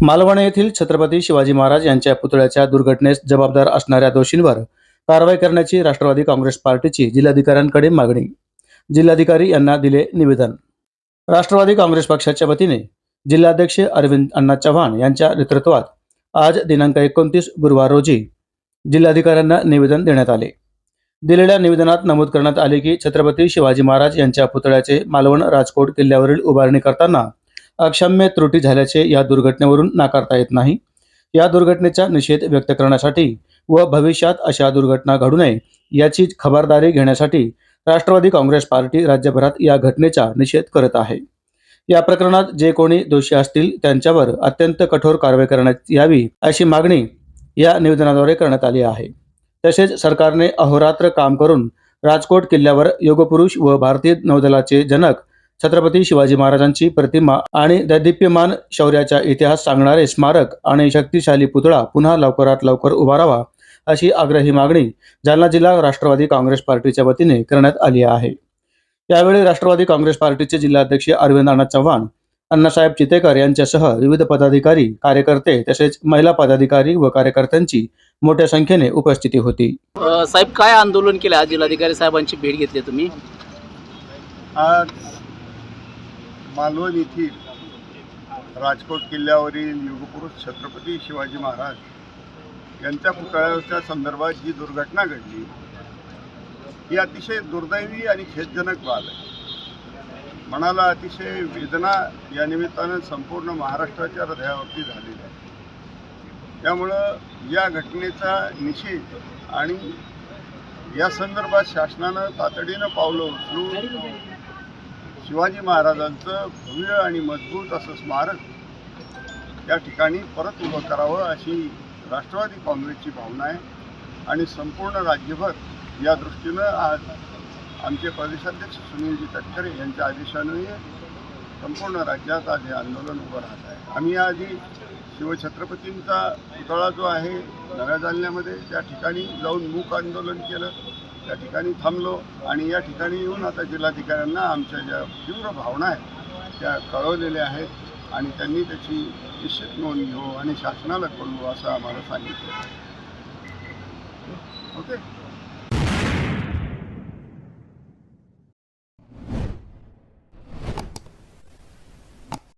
मालवण येथील छत्रपती शिवाजी महाराज यांच्या पुतळ्याच्या दुर्घटनेस जबाबदार असणाऱ्या दोषींवर कारवाई करण्याची राष्ट्रवादी काँग्रेस पार्टीची जिल्हाधिकाऱ्यांकडे मागणी. जिल्हाधिकारी यांना दिले निवेदन. राष्ट्रवादी काँग्रेस पक्षाच्या वतीने जिल्हाध्यक्ष अरविंद अण्णा चव्हाण यांच्या नेतृत्वात आज दिनांक एकोणतीस गुरुवार रोजी जिल्हाधिकाऱ्यांना निवेदन देण्यात आले. दिलेल्या निवेदनात नमूद करण्यात आले की छत्रपती शिवाजी महाराज यांच्या पुतळ्याचे मालवण राजकोट किल्ल्यावरील उभारणी करताना अक्षम्य त्रुटी झाल्याचे या दुर्घटनेवरून नाकारता येत नाही. या दुर्घटनेचा निषेध व्यक्त करण्यासाठी व भविष्यात अशा दुर्घटना घडू नये याची खबरदारी घेण्यासाठी राष्ट्रवादी काँग्रेस पार्टी राज्यभरात या घटनेचा निषेध करत आहे. या प्रकरणात जे कोणी दोषी असतील त्यांच्यावर अत्यंत कठोर कारवाई करण्यात यावी अशी मागणी या निवेदनाद्वारे करण्यात आली आहे. तसेच सरकारने अहोरात्र काम करून राजकोट किल्ल्यावर योगपुरुष व भारतीय नौदलाचे जनक छत्रपती शिवाजी महाराजांची प्रतिमा आणि दैदिप्यमान शौर्याचा इतिहास सांगणारे स्मारक आणि शक्तिशाली पुतळा पुन्हा लवकरात लवकर उभारावा अशी आग्रही मागणी जालना जिल्हा राष्ट्रवादी काँग्रेस पार्टीच्या वतीने करण्यात आली आहे. यावेळी राष्ट्रवादी काँग्रेस पार्टीचे जिल्हाध्यक्ष अरविंद अण्णा चव्हाण अण्णासाहेब चितेकर यांच्यासह विविध पदाधिकारी कार्यकर्ते तसेच महिला पदाधिकारी व कार्यकर्त्यांची मोठ्या संख्येने उपस्थिती होती. साहेब काय आंदोलन केलं? आज जिल्हाधिकारी साहेबांची भेट घेतली तुम्ही. आज मालवण येथील राजकोट किल्ल्यावरील युगपुरुष छत्रपती शिवाजी महाराज यांच्या पुतळ्याच्या संदर्भात जी दुर्घटना घडली ही अतिशय दुर्दैवी आणि खेदजनक बाब आहे. मनाला अतिशय वेदना या निमित्तानं संपूर्ण महाराष्ट्राच्या हृदयावरती झालेली आहे. त्यामुळं या घटनेचा निषेध आणि या संदर्भात शासनानं तातडीनं पावलं उचलून शिवाजी महाराजांचं भव्य आणि मजबूत असं स्मारक या ठिकाणी परत उभं करावं अशी राष्ट्रवादी काँग्रेसची भावना आहे. आणि संपूर्ण राज्यभर या दृष्टीनं आज आमचे प्रदेशाध्यक्ष सुनीलजी तटकरे यांच्या आदेशाने संपूर्ण राज्यात आज हे आंदोलन उभं राहत आहे. आम्ही आधी शिवछत्रपतींचा पुतळा जो आहे नव्या जालन्यामध्ये त्या ठिकाणी जाऊन मूक आंदोलन केलं. त्या ठिकाणी थांबलो आणि या ठिकाणी येऊन आता जिल्हाधिकाऱ्यांना आमच्या ज्या तीव्र भावना आहेत त्या कळवलेल्या आहेत आणि त्यांनी त्याची निश्चित नोंद घेऊ आणि शासनाला कळवू असं आम्हाला सांगितलं. ओके?